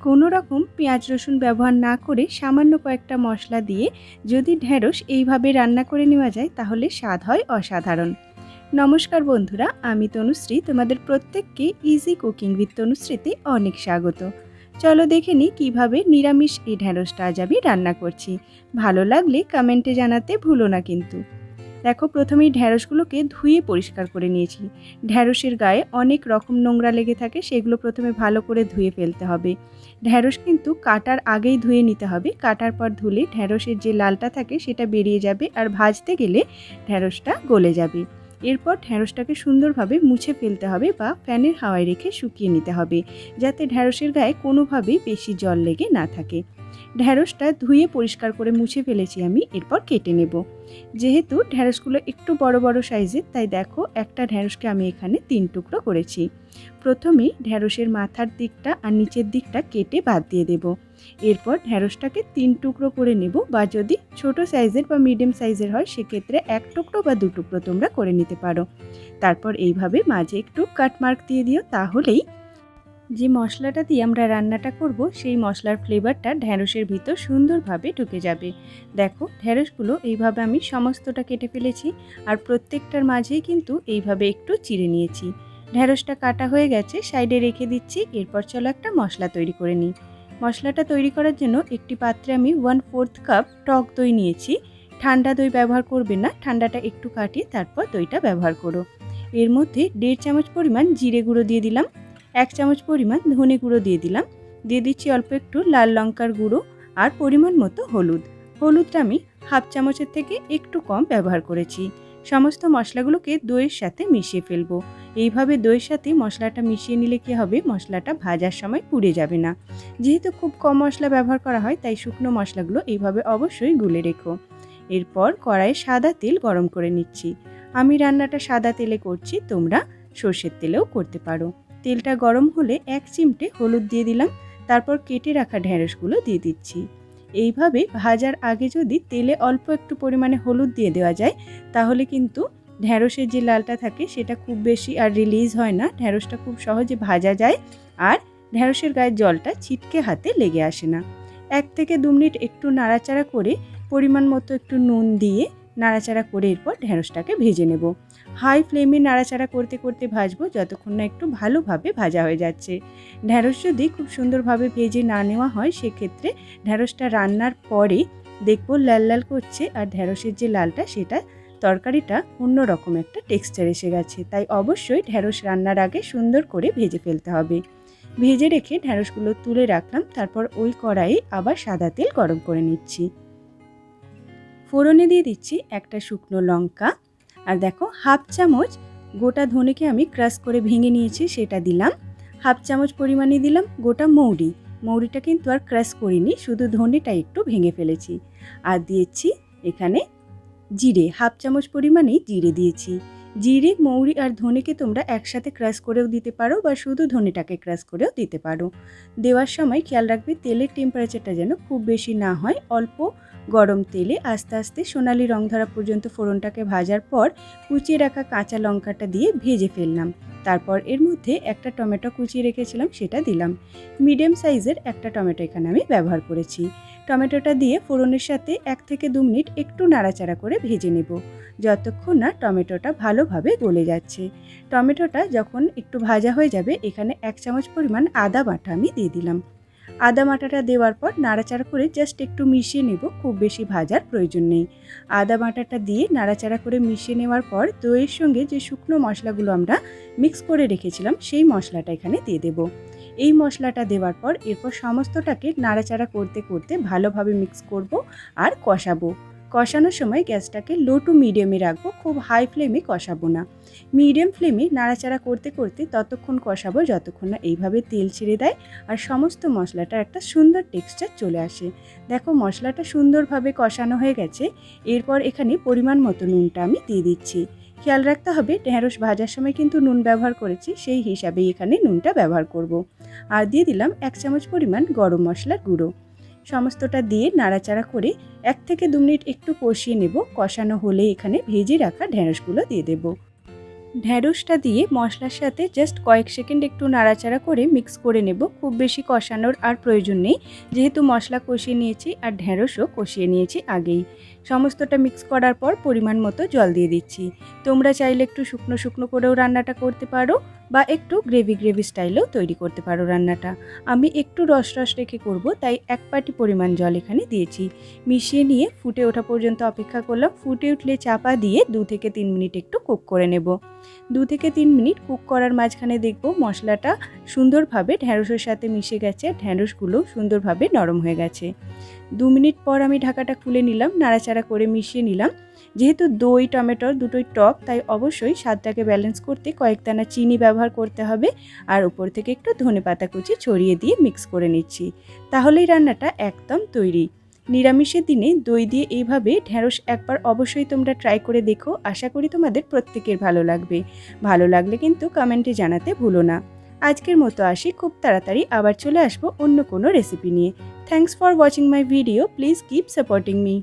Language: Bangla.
কোনো রকম পেঁয়াজ রসুন ব্যবহার না করে সামান্য কয়েকটা মশলা দিয়ে যদি ঢ্যাঁড়স এইভাবে রান্না করে নেওয়া যায়, তাহলে স্বাদ হয় অসাধারণ। নমস্কার বন্ধুরা, আমি তনুশ্রী, তোমাদের প্রত্যেককে ইজি কুকিং উইথ তনুশ্রীতে অনেক স্বাগত। চলো দেখে নিই কীভাবে নিরামিষ এই ঢ্যাঁড়সটা আজ আমি রান্না করছি। ভালো লাগলে কমেন্টে জানাতে ভুলো না কিন্তু। দেখো, প্রথমেই ঢ্যাঁড়সগুলোকে ধুয়ে পরিষ্কার করে নিয়েছি। ঢ্যাঁড়সের গায়ে অনেক রকম নোংরা লেগে থাকে, সেগুলো প্রথমে ভালো করে ধুয়ে ফেলতে হবে। ঢ্যাঁড়স কিন্তু কাটার আগেই ধুয়ে নিতে হবে। কাটার পর ধুলে ঢ্যাঁড়সের যে লালটা থাকে, সেটা বেরিয়ে যাবে আর ভাজতে গেলে ঢ্যাঁড়সটা গলে যাবে। এরপর ঢ্যাঁড়সটাকে সুন্দরভাবে মুছে ফেলতে হবে বা ফ্যানের হাওয়ায় রেখে শুকিয়ে নিতে হবে, যাতে ঢ্যাঁড়সের গায়ে কোনোভাবেই বেশি জল লেগে না থাকে। ঢ্যাঁড়সটা ধুয়ে পরিষ্কার করে মুছে ফেলেছি আমি, এরপর কেটে নেব। যেহেতু ঢ্যাঁড়সগুলো একটু বড় বড় সাইজের, তাই দেখো একটা ঢ্যাঁড়সকে আমি এখানে তিন টুকরো করেছি। প্রথমেই ঢ্যাঁড়সের মাথার দিকটা আর নিচের দিকটা কেটে বাদ দিয়ে দেব। এরপর ঢ্যাঁড়সটাকে তিন টুকরো করে নেব বা যদি ছোট সাইজের বা মিডিয়াম সাইজের হয়, সেক্ষেত্রে এক টুকরো বা দু টুকরো তোমরা করে নিতে পারো। তারপর এইভাবে মাঝে একটু কাটমার্ক দিয়ে দিও, তাহলেই যে মশলাটা দিয়ে আমরা রান্নাটা করব, সেই মশলার ফ্লেভারটা ঢ্যাঁড়সের ভিতর সুন্দরভাবে ঢুকে যাবে। দেখো ঢ্যাঁড়সগুলো এইভাবে আমি সমস্তটা কেটে ফেলেছি আর প্রত্যেকটার মাঝেই কিন্তু এইভাবে একটু চিড়ে নিয়েছি। ঢ্যাঁড়সটা কাটা হয়ে গেছে, সাইডে রেখে দিচ্ছি, এরপর চলো একটা মশলা তৈরি করে নিই। মশলাটা তৈরি করার জন্য একটি পাত্রে আমি ওয়ান ফোর্থ কাপ টক দই নিয়েছি। ঠান্ডা দই ব্যবহার করবে না, ঠান্ডাটা একটু কাটিয়ে তারপর দইটা ব্যবহার করো। এর মধ্যে দেড় চামচ পরিমাণ জিরে গুঁড়ো দিয়ে দিলাম। এক চামচ পরিমাণ ধনে গুঁড়ো দিয়ে দিলাম। দিয়ে দিচ্ছি অল্প একটু লাল লঙ্কার গুঁড়ো আর পরিমাণ মতো হলুদ। হলুদটা আমি হাফ চামচের থেকে একটু কম ব্যবহার করেছি। সমস্ত মশলাগুলোকে দইয়ের সাথে মিশিয়ে ফেলব। এইভাবে দইয়ের সাথে মশলাটা মিশিয়ে নিলে কী হবে? মশলাটা ভাজার সময় পুড়ে যাবে না। যেহেতু খুব কম মশলা ব্যবহার করা হয়, তাই শুকনো মশলাগুলো এইভাবে অবশ্যই গুলে রেখো। এরপর কড়াইয়ে সাদা তেল গরম করে নিচ্ছি। আমি রান্নাটা সাদা তেলে করছি, তোমরা সর্ষের তেলেও করতে পারো। তেলটা গরম হলে এক চিমটে হলুদ দিয়ে দিলাম, তারপর কেটে রাখা ঢ্যাঁড়সগুলো দিয়ে দিচ্ছি। এইভাবে ভাজার আগে যদি তেলে অল্প একটু পরিমাণে হলুদ দিয়ে দেওয়া যায়, তাহলে কিন্তু ঢ্যাঁড়সের যে লালটা থাকে সেটা খুব বেশি আর রিলিজ হয় না ঢ্যাঁড়সটা খুব সহজে ভাজা যায় আর ঢ্যাঁড়সের গায়ের জলটা ছিটকে হাতে লেগে আসে না। এক থেকে দু মিনিট একটু নাড়াচাড়া করে পরিমাণ মতো একটু নুন দিয়ে নাড়াচাড়া করে এরপর ঢ্যাঁড়সটাকে ভেজে নেব। হাই ফ্লেমে নাড়াচাড়া করতে করতে ভাজবো যতক্ষণ না একটু ভালোভাবে ভাজা হয়ে যাচ্ছে। ঢ্যাঁড়স যদি খুব সুন্দরভাবে ভেজে না নেওয়া হয় সেক্ষেত্রে ঢ্যাঁড়সটা রান্নার পরে দেখব লাল লাল করছে আর ঢ্যাঁড়সের যে লালটা সেটা তরকারিটা অন্য রকম একটা টেক্সচার এসে গেছে। তাই অবশ্যই ঢ্যাঁড়স রান্নার আগে সুন্দর করে ভেজে ফেলতে হবে। ভেজে রেখে ঢ্যাঁড়সগুলো তুলে রাখলাম, তারপর ওই কড়াইয়ে আবার সাদা তেল গরম করে নিচ্ছি। ফোড়নে দিয়ে দিচ্ছি একটা শুকনো লঙ্কা। আর দেখো, হাফ চামচ গোটা ধনেকে আমি ক্রাশ করে ভেঙে নিয়েছি, সেটা দিলাম। হাফ চামচ পরিমাণে দিলাম গোটা মৌরি। মৌরিটা কিন্তু আর ক্রাশ করিনি, শুধু ধনেটা একটু ভেঙে ফেলেছি। আর দিয়েছি এখানে জিরে, হাফ চামচ পরিমাণেই জিরে দিয়েছি। জিরে, মৌরি আর ধনেকে তোমরা একসাথে ক্রাশ করেও দিতে পারো বা শুধু ধনেটাকে ক্রাশ করেও দিতে পারো। দেওয়ার সময় খেয়াল রাখবে, তেলের টেম্পারেচারটা যেন খুব বেশি না হয়, অল্প গরম তেলে আস্তে আস্তে সোনালি রং ধরা পর্যন্ত ফোড়নটাকে ভাজার পর কুচিয়ে রাখা কাঁচা লঙ্কাটা দিয়ে ভেজে ফেললাম। তারপর এর মধ্যে একটা টমেটো কুচিয়ে রেখেছিলাম, সেটা দিলাম। মিডিয়াম সাইজের একটা টমেটো এখানে আমি ব্যবহার করেছি। টমেটোটা দিয়ে ফোড়নের সাথে এক থেকে দু মিনিট একটু নাড়াচাড়া করে ভেজে নেব, যতক্ষণ না টমেটোটা ভালোভাবে গলে যাচ্ছে। টমেটোটা যখন একটু ভাজা হয়ে যাবে, এখানে এক চামচ পরিমাণ আদা বাটা আমি দিয়ে দিলাম। আদা বাটাটা দেওয়ার পর নাড়াচাড়া করে জাস্ট একটু মিশিয়ে নেব, খুব বেশি ভাজার প্রয়োজন নেই। আদা বাটাটা দিয়ে নাড়াচাড়া করে মিশিয়ে নেওয়ার পর দইয়ের সঙ্গে যে শুকনো মশলাগুলো আমরা মিক্স করে রেখেছিলাম, সেই মশলাটা এখানে দিয়ে দেবো। এই মশলাটা দেওয়ার পর এরপর সমস্তটাকে নাড়াচাড়া করতে করতে ভালোভাবে মিক্স করব আর কষাবো। কষানোর সময় গ্যাসটাকে লো টু মিডিয়ামে রাখব, খুব হাই ফ্লেমে কষাবো না। মিডিয়াম ফ্লেমে নাড়াচাড়া করতে করতে ততক্ষণ কষাবো যতক্ষণ না এইভাবে তেল ছেড়ে দেয় আর সমস্ত মশলাটার একটা সুন্দর টেক্সচার চলে আসে। দেখো মশলাটা সুন্দরভাবে কষানো হয়ে গেছে, এরপর এখানে পরিমাণ মতো নুনটা আমি দিয়ে দিচ্ছি। খেয়াল রাখতে হবে, ঢেঁড়স ভাজার সময় কিন্তু নুন ব্যবহার করেছি, সেই হিসাবেই এখানে নুনটা ব্যবহার করব। আর দিয়ে দিলাম এক চামচ পরিমাণ গরম মশলার গুঁড়ো। সমস্তটা দিয়ে নাড়াচাড়া করে এক থেকে দু মিনিট একটু কষিয়ে নেব। কষানো হলে এখানে ভেজে রাখা ঢেঁড়সগুলো দিয়ে দেব। ঢ্যাঁড়সটা দিয়ে মশলার সাথে জাস্ট কয়েক সেকেন্ড একটু নাড়াচাড়া করে মিক্স করে নেব। খুব বেশি কষানোর আর প্রয়োজন নেই। যেহেতু মশলা কষিয়ে নিয়েছি আর ঢ্যাঁড়সও কষিয়ে নিয়েছি আগেই। সমস্তটা মিক্স করার পর পরিমাণ মতো জল দিয়ে দিচ্ছি। তোমরা চাইলে একটু শুকনো শুকনো করেও রান্নাটা করতে পারো বা একটু গ্রেভি গ্রেভি স্টাইলেও তৈরি করতে পারো রান্নাটা। আমি একটু রস রস রেখে করব, তাই এক পাটি পরিমাণ জল এখানে দিয়েছি। মিশিয়ে নিয়ে ফুটে ওঠা পর্যন্ত অপেক্ষা করলাম। ফুটে উঠলে চাপা দিয়ে দু থেকে তিন মিনিট একটু কুক করে নেব। দু থেকে তিন মিনিট কুক করার মাঝখানে দেখব মশলাটা সুন্দরভাবে ঢ্যাঁড়সের সাথে মিশে গেছে। ঢ্যাঁড়সগুলো সুন্দরভাবে নরম হয়ে গেছে। দু মিনিট পর আমি ঢাকাটা খুলে নিলাম। নাড়াচাড়া করে মিশিয়ে নিলাম। যেহেতু দই টমেটোর দুটোই টক, তাই অবশ্যই স্বাদটাকে ব্যালেন্স করতে কয়েক দানা চিনি ব্যবহার করতে হবে। আর উপর থেকে একটু ধনে পাতা কুচি ছড়িয়ে দিয়ে মিক্স করে নিচ্ছি। তাহলেই রান্নাটা একদম তৈরি। নিরামিষের দিনে দই দিয়ে এইভাবে ঢ্যাঁড়স একবার অবশ্যই তোমরা ট্রাই করে দেখো। আশা করি তোমাদের প্রত্যেকের ভালো লাগবে। ভালো লাগলে কিন্তু কমেন্টে জানাতে ভুলো না। আজকের মতো আসি। খুব তাড়াতাড়ি আবার চলে আসব অন্য কোনো রেসিপি নিয়ে। Thanks for watching my video please keep supporting me